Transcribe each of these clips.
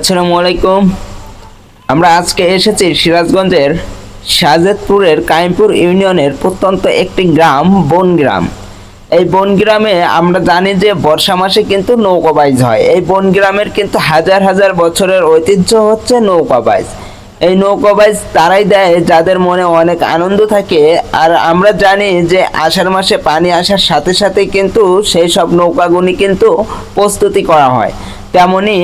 আসসালামু আলাইকুম। আমরা আজকে এসেছি সিরাজগঞ্জের শাহজাদপুরের কাইমপুর ইউনিয়নের প্রত্যন্ত একটি গ্রাম, বনগ্রাম। এই বনগ্রামে আমরা জানি যে বর্ষা মাসে কিন্তু নৌকাবাইজ হয়। এই বনগ্রামের কিন্তু হাজার হাজার বছরের ঐতিহ্য হচ্ছে নৌকাবাইজ এই নৌকাবাইজ তারাই দেয় যাদের মনে অনেক আনন্দ থাকে। আর আমরা জানি যে আষাঢ় মাসে পানি আসার সাথে সাথে কিন্তু সেই সব নৌকাগুলি কিন্তু প্রস্তুতি করা হয়। তেমনি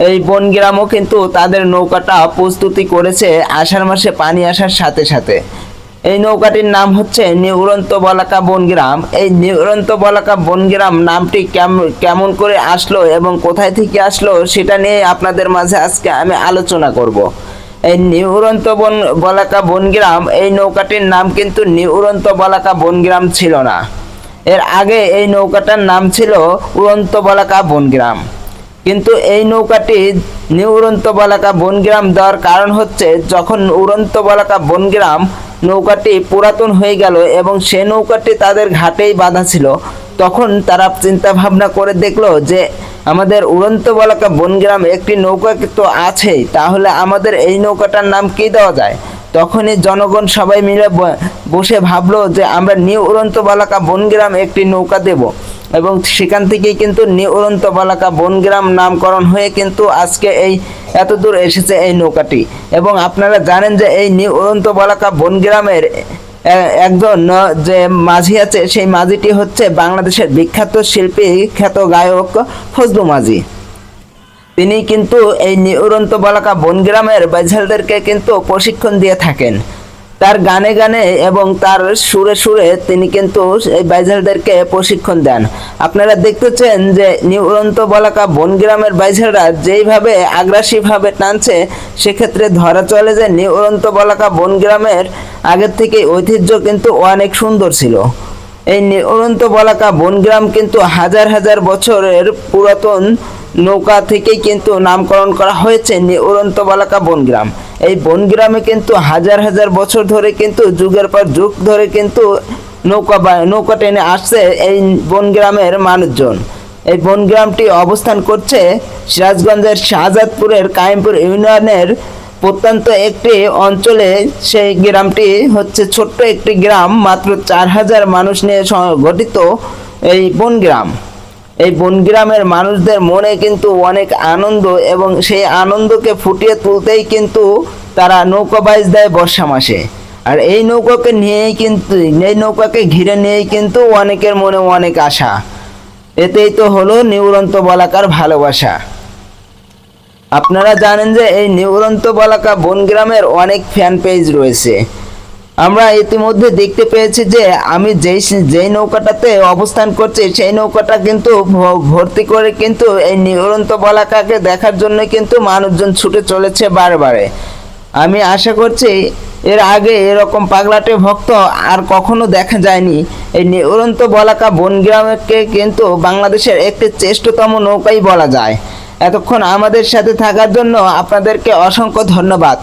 এই বনগ্রামও কিন্তু তাদের নৌকাটা প্রস্তুতি করেছে আষাঢ় মাসে পানি আসার সাথে সাথে। এই নৌকাটির নাম হচ্ছে নিউরন্ত বলাকা বনগ্রাম। এই নিউরন্ত বলাকা বনগ্রাম নামটি কেম- কেমন করে আসলো এবং কোথায় থেকে আসলো সেটা নিয়ে আপনাদের মাঝে আজকে আমি আলোচনা করব। এই নিউরন্ত বন বলাকা বনগ্রাম, এই নৌকাটির নাম কিন্তু নিউরন্ত বলাকা বনগ্রাম ছিল না। এর আগে এই নৌকাটার নাম ছিল উড়ন্ত বলাকা বনগ্রাম। কিন্তু এই নৌকাটি নিউ উড়ন্ত বলাকা বনগ্রাম দেওয়ার কারণ হচ্ছে, যখন উড়ন্ত বলাকা বনগ্রাম নৌকাটি পুরাতন হয়ে গেল এবং সে নৌকাটি তাদের ঘাটেই বাঁধা ছিল, তখন তারা চিন্তা ভাবনা করে দেখল যে, আমাদের উড়ন্ত বলাকা বনগ্রাম একটি নৌকা তো আছেই, তাহলে আমাদের এই নৌকাটার নাম কি দেওয়া যায়? তখনই জনগণ সবাই মিলে বসে ভাবলো যে, আমরা নিউ উড়ন্ত বলাকা বনগ্রাম একটি নৌকা দেব। এবং সেখান থেকেই কিন্তু নিউ উড়ন্ত বলাকা বনগ্রাম নামকরণ হয়ে কিন্তু আজকে এই এত দূর এসেছে এই নৌকাটি। এবং আপনারা জানেন যে এই নিউ উড়ন্ত বলাকা বনগ্রামের একজন যে মাঝি আছে, সেই মাঝিটি হচ্ছে বাংলাদেশের বিখ্যাত শিল্পী, খ্যাত গায়ক ফজলু মাঝি। তিনি কিন্তু এই নিউরন্ত বলাকা বনগ্রামের বাইঝালদেরকে কিন্তু প্রশিক্ষণ দিয়ে থাকেন। তার গানে গানে এবং তার সুরে সুরে তিনি কিন্তু এই বাইঝালদেরকে প্রশিক্ষণ দেন। আপনারা দেখতেছেন যে নিউরন্ত বলাকা বনগ্রামের বাইঝালরা যেইভাবে আগ্রাসীভাবে টানছে, সেক্ষেত্রে ধরা চলে যে নিউরন্ত বলাকা বনগ্রামের আগের থেকে ঐতিহ্য কিন্তু অনেক সুন্দর ছিল। এই নিরন্ত বলাকা বনগ্রাম কিন্তু হাজার হাজার বছরের পুরাতন নৌকা থেকেই কিন্তু নামকরণ করা হয়েছে নিরন্ত বলাকা বনগ্রাম। এই বনগ্রামে কিন্তু হাজার হাজার বছর ধরে কিন্তু যুগের পর যুগ ধরে কিন্তু নৌকা বা নৌকা টেনে আসছে এই বনগ্রামের মানুষজন। এই বনগ্রামটি অবস্থান করছে সিরাজগঞ্জের শাহজাদপুরের কায়েমপুর ইউনিয়নের প্রত্যন্ত একটি অঞ্চলে। সেই গ্রামটি হচ্ছে ছোট্ট একটি গ্রাম, মাত্র চার হাজার মানুষ নিয়ে গঠিত এই বনগ্রাম। এই বনগ্রামের মানুষদের মনে কিন্তু অনেক আনন্দ এবং সেই আনন্দকে ফুটিয়ে তুলতেই কিন্তু তারা নৌকা বাইজ দেয় বর্ষা মাসে। আর এই নৌকাকে নিয়েই কিন্তু, এই নৌকাকে ঘিরে নিয়েই কিন্তু অনেকের মনে অনেক আশা। এতেই তো হলো নিউরন্ত বলাকার ভালোবাসা। আপনারা জানেন যে এই নিউরন্ত বলাকা বনগ্রামের অনেক ফ্যান পেজ রয়েছে। আমরা ইতিমধ্যে দেখতে পেয়েছি যে আমি যেই যেই নৌকাটাতে অবস্থান করছি, সেই নৌকাটা কিন্তু ভর্তি করে কিন্তু এই নিউরন্ত বলাকাকে দেখার জন্য কিন্তু মানুষজন ছুটে চলেছে বারবারে। আমি আশা করছি এর আগে এরকম পাগলাটে ভক্ত আর কখনো দেখা যায়নি। এই নিউরন্ত বলাকা বনগ্রামকে কিন্তু বাংলাদেশের একটি শ্রেষ্ঠতম নৌকাই বলা যায়। এতক্ষণ আমাদের সাথে থাকার জন্য আপনাদেরকে অসংখ্য ধন্যবাদ।